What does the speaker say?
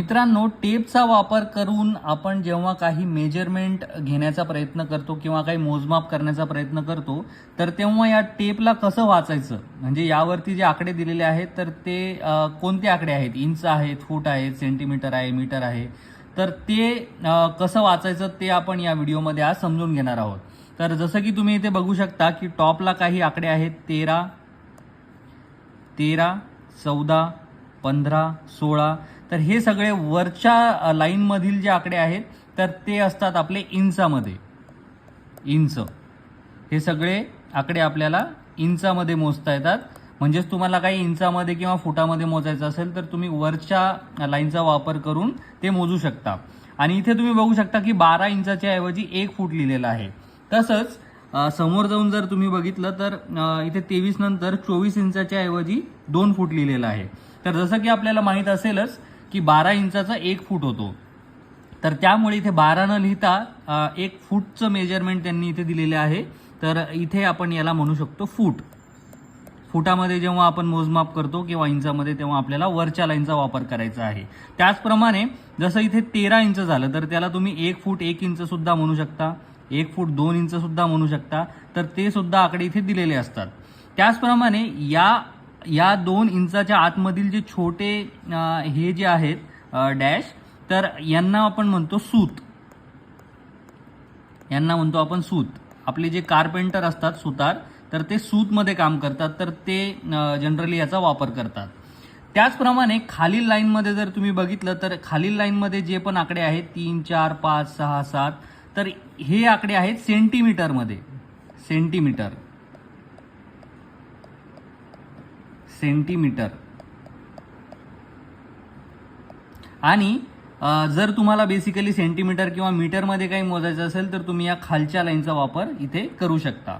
मित्रांनो टेपचा वापर करून आपण जेव्हा काही मेजरमेंट घेण्याचा प्रयत्न करतो किंवा काही मोजमाप करण्याचा प्रयत्न करतो तर तेव्हा या टेपला कसं वाचायचं? म्हणजे यावरती जे आकडे दिलेले आहेत तर ते कोणते आकडे आहेत? इंच आहेत फूट आहेत सेंटीमीटर आहे मीटर आहे. तर ते कसं वाचायचं ते आपण या व्हिडिओमध्ये आज समजून घेणार आहोत. तर जसं की तुम्ही इथे बघू शकता की टॉपला काही आकडे आहेत तेरा तेरा चौदा पंधरा सोळा तर हे सगळे वरच्या लाईनमधील जे आकडे आहेत तर ते असतात आपले इंचामध्ये. इंच. हे सगळे आकडे आपल्याला इंचामध्ये मोजता येतात. म्हणजेच तुम्हाला काही इंचामध्ये किंवा फुटामध्ये मोजायचं असेल तर तुम्ही वरच्या लाईनचा वापर करून ते मोजू शकता. आणि इथे तुम्ही बघू शकता की बारा इंचाच्या ऐवजी एक फूट लिहिलेलं आहे. तसंच समोर जाऊन जर तुम्ही बघितलं तर इथे तेवीस नंतर चोवीस इंचाच्या ऐवजी दोन फूट लिहिलेलं आहे. तर जसं की आपल्याला माहीत असेलच की बारा इंचाचा एक फूट होतो. तर त्यामुळे इथे बारा न लिहिता एक फूटचं मेजरमेंट त्यांनी इथे दिलेले आहे. तर इथे आपण याला म्हणू शकतो फूट. फुटामध्ये जेव्हा आपण मोजमाप करतो किंवा इंचामध्ये तेव्हा आपल्याला वरच्या लाईनचा वापर करायचा आहे. त्याचप्रमाणे जसं इथे तेरा इंच झालं तर त्याला तुम्ही एक फूट एक इंचसुद्धा म्हणू शकता. एक फूट दोन इंचसुद्धा म्हणू शकता. तर ते सुद्धा आकडे इथे दिलेले असतात. त्याचप्रमाणे या या दोन इंचाच्या आतमधील जे छोटे हे जे आहेत डॅश तर यांना आपण म्हणतो सूत. यांना म्हणतो आपण सूत. आपले जे कार्पेंटर असतात सुतार तर ते सूतमध्ये काम करतात तर ते जनरली याचा वापर करतात. त्याचप्रमाणे खालील लाईनमध्ये जर तुम्ही बघितलं तर खालील लाईनमध्ये जे पण आकडे आहेत तीन चार पाच सहा सात तर हे आकडे आहेत सेंटीमीटरमध्ये. सेंटीमीटर. सेंटीमीटर. आणि जर तुम्हाला बेसिकली सेंटीमीटर किंवा मीटरमध्ये काही मोजायचं असेल तर तुम्ही या खालच्या लाईनचा वापर इथे करू शकता.